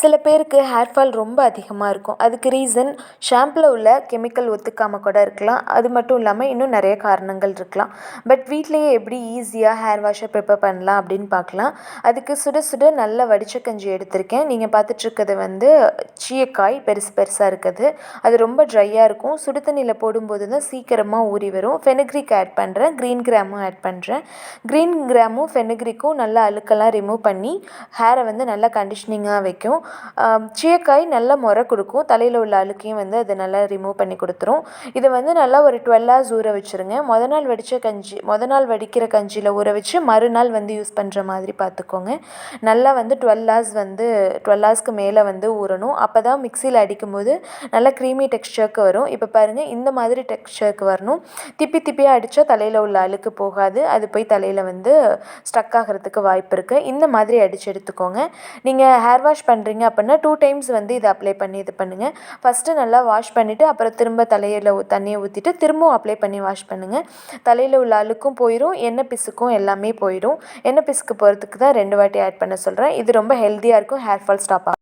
சில பேருக்கு hair fall ரொம்ப அதிகமாக இருக்கும். அதுக்கு ரீசன் ஷாம்பில் உள்ள கெமிக்கல் ஒத்துக்காமல் கூட இருக்கலாம். அது மட்டும் இல்லாமல் இன்னும் நிறைய காரணங்கள் இருக்கலாம். பட் வீட்லேயே எப்படி ஈஸியாக ஹேர் வாஷை ப்ரிப்பேர் பண்ணலாம் அப்படின்னு பார்க்கலாம். அதுக்கு சுட சுட நல்ல வடிச்ச கஞ்சி எடுத்திருக்கேன். நீங்கள் பார்த்துட்ருக்கிறது வந்து சீயக்காய் பெருசு பெருசாக இருக்குது. அது ரொம்ப ட்ரையாக இருக்கும். சுடு தண்ணியில் போடும்போது தான் சீக்கிரமாக ஊறி வரும். ஃபெனக்ரிக் ஆட் பண்ணுறேன் க்ரீன் கிராமும் ஆட் பண்ணுறேன் க்ரீன் கிராமும் ஃபெனக்ரிக்கும் நல்லா அழுக்கெல்லாம் ரிமூவ் பண்ணி ஹேரை வந்து நல்லா கண்டிஷனிங்காக வைக்கும். சீயக்காய் நல்ல முறை கொடுக்கும். தலையில் உள்ள அழுக்கையும் வந்து அது நல்லா ரிமூவ் பண்ணி கொடுத்துரும். இதை வந்து நல்லா ஒரு டுவெல் ஹவர்ஸ் ஊற வச்சுருங்க. மொதல் நாள் வடித்த கஞ்சி மொதல் நாள் வடிக்கிற கஞ்சியில் ஊற வச்சு மறுநாள் வந்து யூஸ் பண்ணுற மாதிரி பார்த்துக்கோங்க. நல்லா வந்து டுவெல் ஹவர்ஸ் வந்து டுவெல் ஹவர்ஸ்க்கு மேலே வந்து ஊறணும். அப்போ தான் மிக்சியில் அடிக்கும்போது நல்லா க்ரீமி டெக்ஸ்டர்க்கு வரும். இப்போ பாருங்கள் இந்த மாதிரி டெக்ஸ்டர்க்கு வரணும். திப்பி திப்பியாக அடித்தா தலையில் உள்ள அழுக்கு போகாது. அது போய் தலையில் வந்து ஸ்டக் ஆகிறதுக்கு வாய்ப்பு இருக்குது இந்த மாதிரி அடித்து எடுத்துக்கோங்க. நீங்கள் ஹேர் வாஷ் பண்ணுறீங்க பண்ணுறீங்க அப்படின்னா டூ டைம்ஸ் வந்து இதை அப்ளை பண்ணி இது பண்ணுங்கள் ஃபஸ்ட்டு நல்லா வாஷ் பண்ணிவிட்டு அப்புறம் திரும்ப தலையில் தண்ணியை ஊற்றிட்டு திரும்பவும் அப்ளை பண்ணி வாஷ் பண்ணுங்கள் தலையில் உள்ள அழுக்கும் போயிடும் எண்ணெய் பிசுக்கும் எல்லாமே போயிடும் எண்ணெய் பிசுக்கு போகிறதுக்கு தான் ரெண்டு வாட்டி ஆட் பண்ண சொல்கிறேன் இது ரொம்ப ஹெல்த்தியாக இருக்கும் ஹேர் ஃபால் ஸ்டாப் ஆகும்